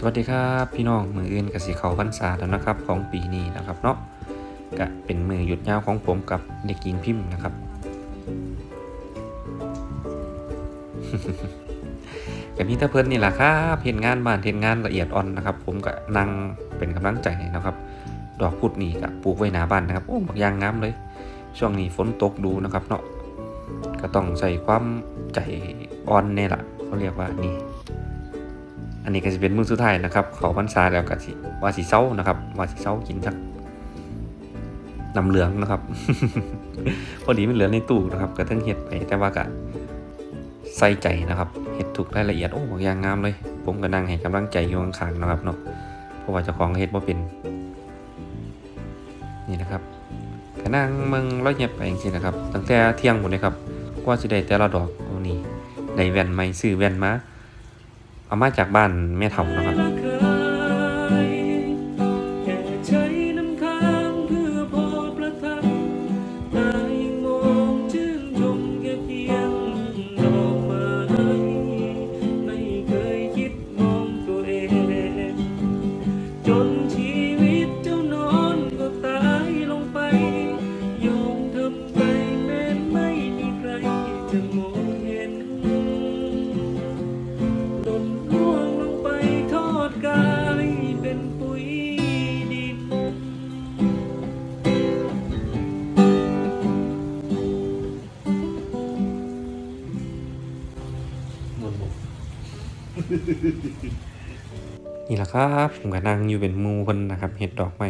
สวัสดีครับพี่น้องมืออื่นกับสีเขาพรรษาแล้วนะครับของปีนี้นะครับเนาะก็เป็นมือหยุดยาวของผมกับเด็กหญิงพิมพ์นะครับ กับมีแต่เพิ่นนี่แหละครับเห็นงานบ้านเห็นงานละเอียดอ่อนนะครับ ผมก็นั่งเป็นกำลังใจนะครับ ดอกพุดนี่ก็ปลูกไว้หนาบ้านนะครับโอ้บักยางงามเลย ช่วงนี้ฝนตกดูนะครับเนาะก็ต้องใส่ความใจอ่อนเนี่ยแหละเขาเรียกว่านี่ อันนี้ก็จะเป็นมื้อสุดท้ายนะครับเขาพรรษาแล้วก็สิว่าสิเซานะครับว่าสิเซากินสักน้ำเหลืองนะครับ พอดีมันเหลือในตู้นะครับก็ทั้งเฮ็ดไปแต่ว่าก็ใส่ใจนะครับเฮ็ดถูกรายละเอียดโอ้บางอย่างงามเลย ผมก็นั่งให้กำลังใจอยู่ข้างๆนะครับเนาะเพราะว่าเจ้าของเฮ็ดบ่เป็น นี่นะครับก็นั่งมึงแล้วเงียบไปจริงๆนะครับตั้งแต่เที่ยงหมดเลยครับกว่าสิได้แต่ละดอกโอ้นี่ได้แว่นใหม่ซื้อแว่นมา เอามาจากบ้านแม่เฒ่านะครับ นี่แหละครับผมก็นั่งอยู่เป็นมูเพิ่นนะครับเห็ดดอกไม้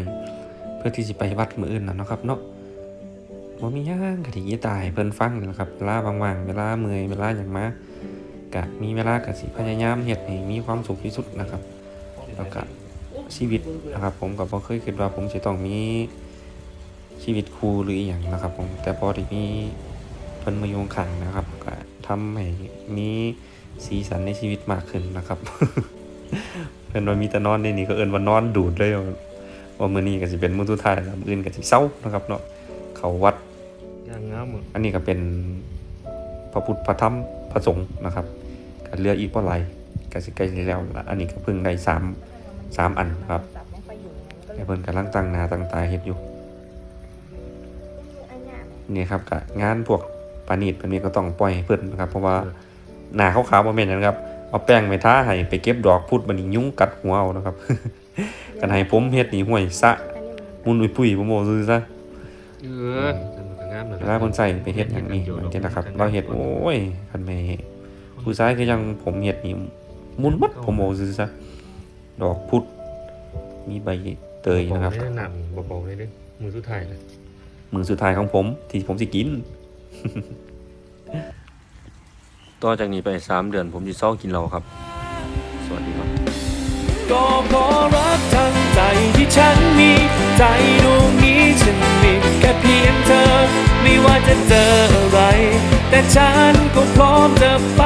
เพื่อที่จะไปวัดมืออื่นนะเนาะครับเนาะบ่มีหยังก็สิกีตายเพิ่นฟังนี่แหละครับเวลาว่างๆเวลาเมื่อยเวลาหยังมาก็มีเวลาก็สิพยายามเฮ็ดให้มีความสุขที่สุดนะครับแล้วก็ชีวิตนะครับ ผมก็บ่เคยคิดว่าผมสิต้องมีชีวิตครูหรืออีหยังนะครับ ผมแต่พอได้มีเพิ่นมาอยู่ข้างนะครับก็ทำให้มี สีสันในชีวิตมากขึ้นนะครับเอิ้นว่ามีแต่นอนในนี่ก็เอิ้นว่านอนดูดเลยว่าว่ามื้อนี้ก็สิเป็นมื้อสุดท้ายแล้วมื้ออื่นก็สิเศร้านะครับเนาะเข้าวัดย่างงามหมดอันนี้ก็เป็นพระพุทธพระธรรมพระสงฆ์นะครับก็เหลืออีกบ่หลายก็สิใกล้สิแล้วละอันนี้ก็เพิ่งได้สามสามอันครับจับไม่ค่อยอยู่มันก็เลแต่ยเพิ่นกำลังตั้งหน้าตั้งตาเฮ็ดอยู่อันเนี้ยนี่ครับก็งานพวกปานีตปานีตก็ต้องปล่อยให้เพิ่นนะครับเพราะว่า หน้าขาวๆบ่แม่นหยังนะครับ เอาแป้งไปทาให้ไปเก็บดอกพุดบัดนี้ยุงกัดหัวเอานะครับ กันให้ผมเฮ็ดนี่ห่วยสะอันนี้มันมุนอุ้ยปุ้ยบ่โมซื่อซะเออนั่นมันก็งามนะเวลาคนใส่ไปเฮ็ดอย่างนี้เหมือนกันนะครับ เราเฮ็ดโอ้ยคันแม่ผู้ชายคือยังผมเฮ็ดนี่มุนมัดผมโมซื่อซะดอกพุดมีใบเตยนะครับไม่ได้หนักเบาๆเลยเด้มือสุดท้ายเลยมือสุดท้ายของผมที่ผมสิกิน ต่อจากนี้ไป 3 เดือนผมจะเศร้ากินเหล้าครับ สวัสดีครับ ก็เพราะรักทั้งใจที่ฉันมี ใจดวงนี้ฉันมีแค่เพียงเธอ ไม่ว่าจะเจออะไร แต่ฉันก็พร้อมจะไป